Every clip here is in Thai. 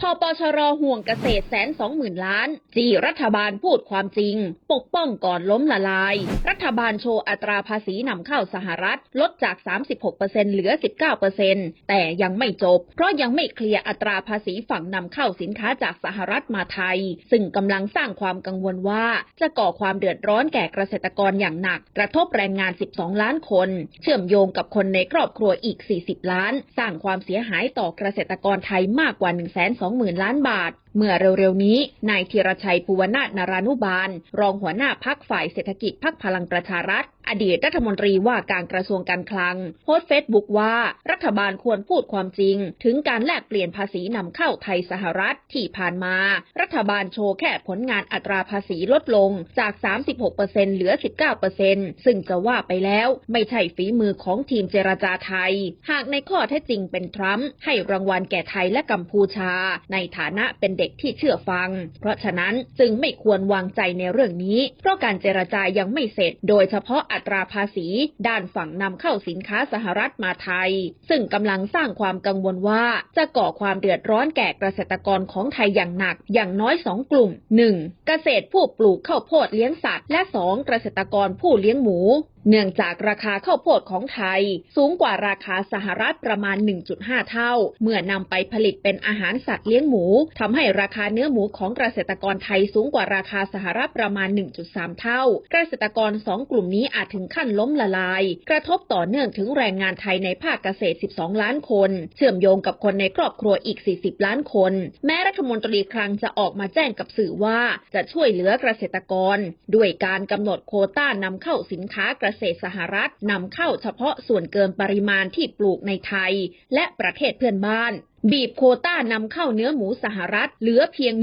พปชรห่วงเกษตรแสนสองหมื่นล้าน จีรัฐบาลพูดความจริง ปกป้องก่อนล้มละลาย รัฐบาลโชว์อัตราภาษีนำเข้าสหรัฐ ลดจาก 36%เหลือ 19%แต่ยังไม่จบ เพราะยังไม่เคลียร์อัตราภาษีฝั่งนำเข้าสินค้าจากสหรัฐมาไทย ซึ่งกำลังสร้างความกังวลว่า จะก่อความเดือดร้อนแก่เกษตรกรอย่างหนัก กระทบแรงงาน 12 ล้านคน เชื่อมโยงกับคนในครอบครัวอีก 40 ล้าน สร้างความเสียหายต่อเกษตรกรไทยมากกว่า1 2 0 0 0 0ล้านบาท เมื่อเร็วๆนี้ นายธีรชัยภูวนาถนารานุบาล รองหัวหน้าพักฝ่ายเศรษฐกิจพักพลังประชารัฐ อดีตรัฐมนตรีว่าการกระทรวงการคลัง โพสต์เฟซบุ๊กว่า รัฐบาลควรพูดความจริง ถึงการแลกเปลี่ยนภาษีนำเข้าไทยสหรัฐที่ผ่านมา รัฐบาลโชว์แค่ผลงานอัตราภาษีลดลงจาก 36%เหลือ 19%ซึ่งจะว่าไปแล้วไม่ใช่ฝีมือของทีมเจรจาไทย หากในข้อเท็จจริงเป็นทรัมป์ให้รางวัลแก่ไทยและกัมพูชา ในฐานะเป็นเด็กที่เชื่อฟัง เพราะฉะนั้นจึงไม่ควรวางใจในเรื่องนี้ เพราะการเจรจายังไม่เสร็จ โดยเฉพาะอัตราภาษี ด้านฝั่งนำเข้าสินค้าสหรัฐมาไทย ซึ่งกำลังสร้างความกังวลว่าจะก่อความเดือดร้อนแก่เกษตรกรของไทยอย่างหนัก อย่างน้อย 2 กลุ่ม 1. เกษตรผู้ปลูกข้าวโพดเลี้ยงสัตว์ และ 2. เกษตรกรผู้เลี้ยงหมู เนื่องจากราคาข้าวโพดของไทย สูงกว่าราคาสหรัฐประมาณ 1.5 เท่า เมื่อนำไปผลิตเป็นอาหารสัตว์เลี้ยงหมูทำให้ราคาเนื้อหมูของเกษตรกรไทยสูงกว่าราคาสหรัฐประมาณ 1.3 เท่า เกษตรกร 2 กลุ่มนี้อาจถึงขั้นล้มละลาย กระทบต่อเนื่องถึงแรงงานไทยในภาคเกษตร 12 ล้านคน เชื่อมโยงกับคนในครอบครัวอีก 40 ล้านคน แม้รัฐมนตรีคลังจะออกมาแจ้งกับสื่อว่าจะช่วยเหลือเกษตรกร ด้วยการกำหนดโคต้านำเข้าสินค้าเกษษตรสหรัฐนำเข้าเฉพาะส่วนเกินปริมาณที่ปลูกในไทย และประเทศเพื่อนบ้าน บีบโคต้านำเข้าเนื้อหมูสหรัฐ เหลือเพียง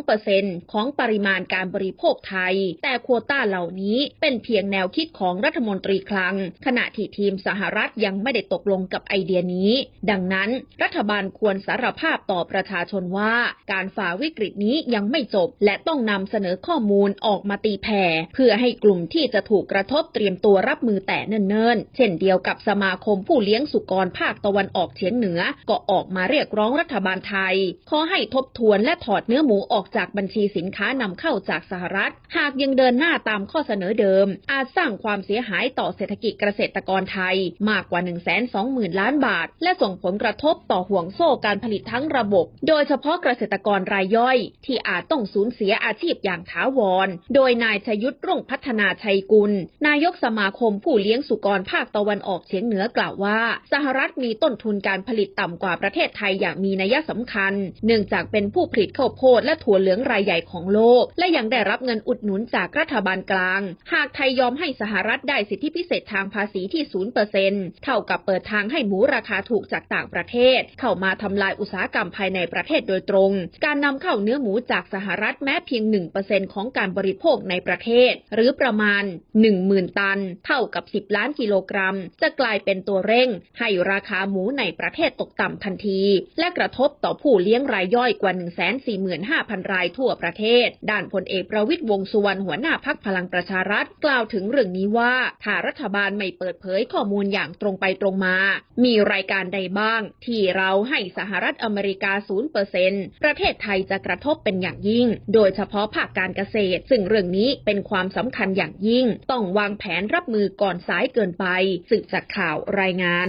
1-2%ของปริมาณการบริโภคไทย แต่โคต้าเหล่านี้เป็นเพียงแนวคิดของรัฐมนตรีคลัง ขณะที่ทีมสหรัฐยังไม่ได้ตกลงกับไอเดียนี้ ดังนั้น รัฐบาลควรสารภาพต่อประชาชนว่า การฝ่าวิกฤตนี้ยังไม่จบ และต้องนำเสนอข้อมูลออกมาตีแผ่ เพื่อให้กลุ่มที่จะถูกกระทบเตรียมตัวรับมือแต่เนิ่นๆ เช่นเดียวกับสมาคมผู้เลี้ยงสุกรภาคตะวันออกเฉียงเหนือก็ออกมาเรียกร้องรัฐบาลไทย ขอให้ทบทวนและถอดเนื้อหมูออกจากบัญชีสินค้านำเข้าจากสหรัฐ หากยังเดินหน้าตามข้อเสนอเดิม อาจสร้างความเสียหายต่อเศรษฐกิจเกษตรกรไทย มากกว่า 1 2 0 0 0 0 ล้านบาท และส่งผลกระทบต่อห่วงโซ่การผลิตทั้งระบบ โดยเฉพาะเกษตรกรรายย่อย ที่อาจต้องสูญเสียอาชีพอย่างถาวร โดยนายชยุทธรุ่งพัฒนาชัยกุล นายกสมาคมผู้เลี้ยงสุกรภาคตะวันออกเฉียงเหนือกล่าวว่า สหรัฐมีต้นทุนการผลิตต่ำกว่าประเทศไทยทยอย่างมีนัยสำคัญ เนื่องจากเป็นผู้ผลิตข้าวโพดและถั่วเหลืองรายใหญ่ของโลก และยังได้รับเงินอุดหนุนจากรัฐบาลกลาง หากไทยยอมให้สหรัฐได้สิทธิพิเศษทางภาษีที่0%เปอร์เซ็นเท่ากับเปิดทางให้หมูราคาถูกจากต่างประเทศ เข้ามาทำลายอุตสาหกรรมภายในประเทศโดยตรง การนำเข้าเนื้อหมูจากสหรัฐแม้เพียง 1%ของการบริโภคในประเทศ หรือประมาณ 10,000 ตัน เท่ากับ 10 ล้านกิโลกรัม จะกลายเป็นตัวเร่ง ให้ราคาหมูในประเทศตกต่ำทันทีและกระทบต่อผู้เลี้ยงรายย่อยกว่า 145,000 รายทั่วประเทศ ด้านพลเอกประวิตยวงสุวรรณหัวหน้าพักพลังประชารัฐกล่าวถึงเรื่องนี้ว่าถ้ารัฐบาลไม่เปิดเผยข้อมูลอย่างตรงไปตรงมา มีรายการใดบ้าง ที่เราให้สหรัฐอเมริกา 0%ประเทศไทยจะกระทบเป็นอย่างยิ่ง โดยเฉพาะภาคการเกษตร ซึ่งเรื่องนี้เป็นความสำคัญอย่างยิ่ง ต้องวางแผนรับมือก่อนสายเกินไปสืบจากข่าวรายงาน